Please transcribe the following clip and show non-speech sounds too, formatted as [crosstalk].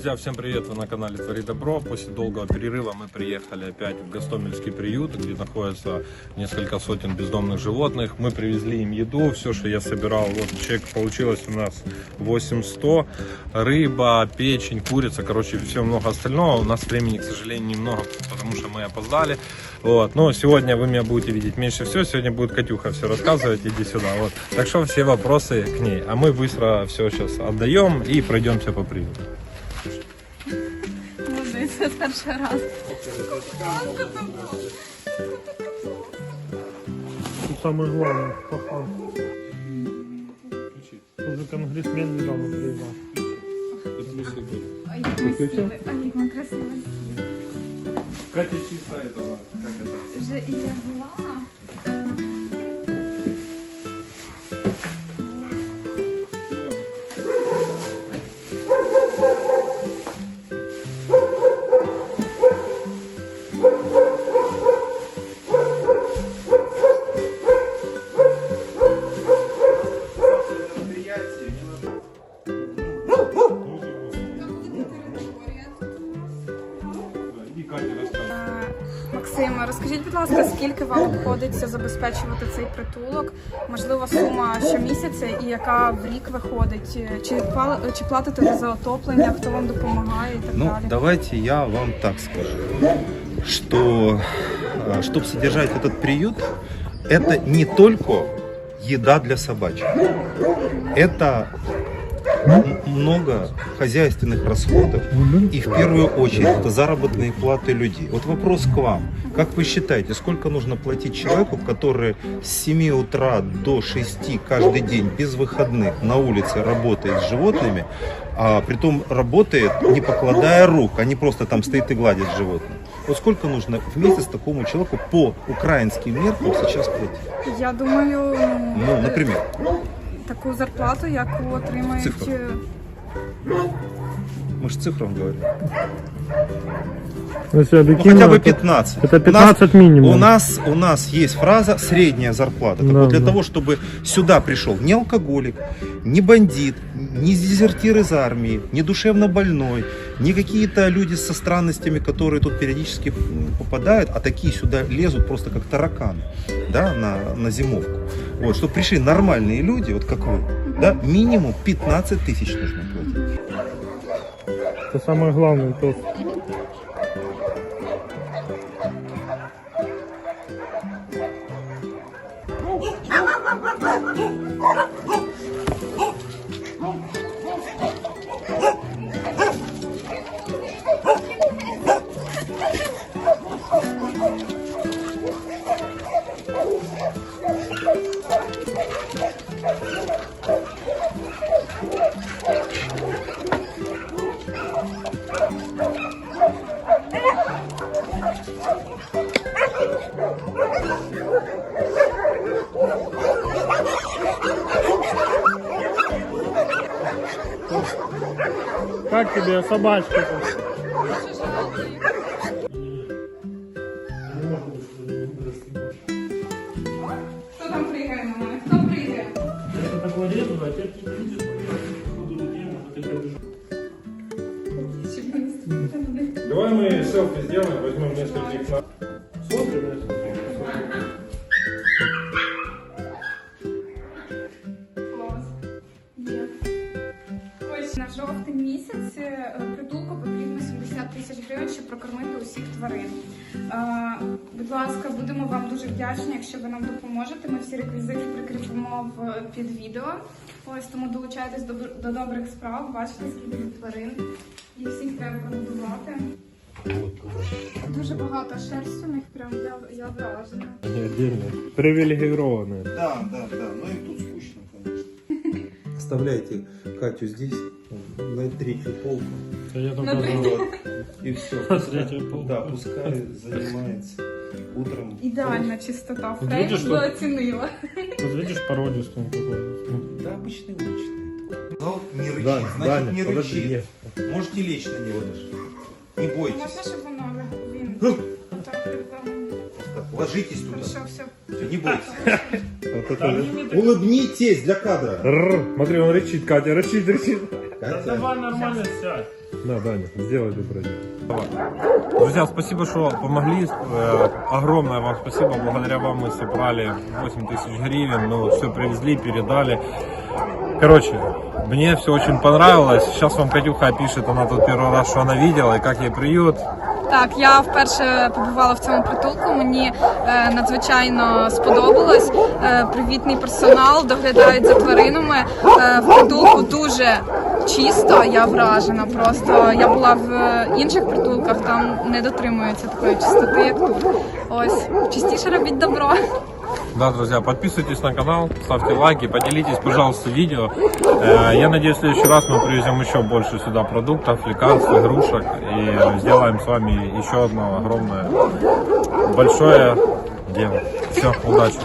Друзья, всем привет! Вы на канале Твори Добро. После долгого перерыва мы приехали опять в Гостомельский приют, где находится несколько сотен бездомных животных. Мы привезли им еду, все, что я собирал. Вот чек получилось у нас 8100. Рыба, печень, курица, короче, все много остального. У нас времени, к сожалению, немного, потому что мы опоздали. Вот. Но сегодня вы меня будете видеть меньше всего. Сегодня будет Катюха все рассказывать. Иди сюда. Вот. Так что все вопросы к ней. А мы быстро все сейчас отдаем и пройдемся по приюту. Це перший раз. Тут самое главное, пахан. Уже конгрессмен недавно приезжал. Ой, ми сіли. Ой, як ми красиво. Катя чисто это, как это? Вже і я була. И Катя рассказывает. Е, Максима, розкажіть, будь ласка, скільки вам обходиться забезпечувати цей притулок? Можливо, сума щомісяця і яка в рік виходить? Чи, пал- чи платите ви за отоплення, хто вам допомагає і так Ну, далі? давайте я вам так скажу, что чтобы содержать этот приют, это не только еда для собачек, это м- много хозяйственных расходов и в первую очередь это заработные платы людей. Вот вопрос к вам. Как вы считаете, сколько нужно платить человеку, который с 7 утра до 6 каждый день без выходных на улице работает с животными, а притом работает не покладая рук, а не просто там стоит и гладит животных? Вот сколько нужно в месяц такому человеку по украинским меркам сейчас платить? Я думаю, Ну, например, таку зарплату, яку отримають. Цифру. Мы же цифрам говорим. Если Ну, хотя бы 15. Это У нас- 15 минимум. У нас, у нас есть фраза «средняя зарплата». Так Да, вот, для да. того, чтобы сюда пришел не алкоголик, не бандит, не дезертир из армии, не душевно больной, не какие-то люди со странностями, которые тут периодически попадают, а такие сюда лезут просто как тараканы да, на, на зимовку. Вот, чтобы пришли нормальные люди, вот как вы, да, минимум 15 тысяч нужно платить. Это самое главное. То Как тебе собачка? Хто там пригає на мене? Хто пригає? А. Давай мы селфи сделаем, на... Жовтий місяць е, притулку потрібно 70 тисяч гривень, щоб прокормити усіх тварин. Е, Будь ласка, будемо вам дуже вдячні, якщо ви нам допоможете. Ми всі реквізити прикріпимо в під відео. Ось тому долучайтесь до, до добрих справ. Бачите, скільки тварин. І всіх треба прогодувати. Дуже багато шерсті у них, прям я, я вражена. Они отдельные. Привилегированные. Да, да, да. Ну и тут скучно, конечно. Оставляйте Катю здесь, на третью полку. А я На только третью. за- И все. На третью полку. Да, пускай занимается утром. Ідеальна чистота. От Фрейм видиш, би що- оцінила. Вот видишь, породистый он такой. Ну, Да, обычный уличный. Сказал, не рычит, Да, значит Даня, не подожди, рычит. нет. Можете лечь на него даже. Не бойтесь. Так, ложитесь туда. Хорошо, все. Всё, не бойтесь. [laughs] Вот это... Улыбнитесь для кадра. Рррр, смотри, он рычит, Катя, рычит, рычит. Да давай нормально сядь. Да, Даня, сделай доброе дело. Друзья, спасибо, что помогли. Э, Огромное вам спасибо. Благодаря вам мы собрали 8 тысяч гривен. Ну, все привезли, передали. Короче, мне все очень понравилось. Сейчас вам Катюха опишет, она тут первый раз, что она видела и как ей приют. Так, я вперше побувала в цьому притулку. Мені е, надзвичайно сподобалось. Е, привітний персонал, доглядають за тваринами. Е, в притулку дуже чисто. Я вражена. Просто я була в е, інших притулках, там не дотримуються такої чистоти, як тут. Ось частіше робіть добро. Да, друзья, подписывайтесь на канал, ставьте лайки, поделитесь, пожалуйста, видео. Э, Я надеюсь, в следующий раз мы привезем еще больше сюда продуктов, лекарств, игрушек и сделаем с вами еще одно огромное, большое дело. Все, удачи!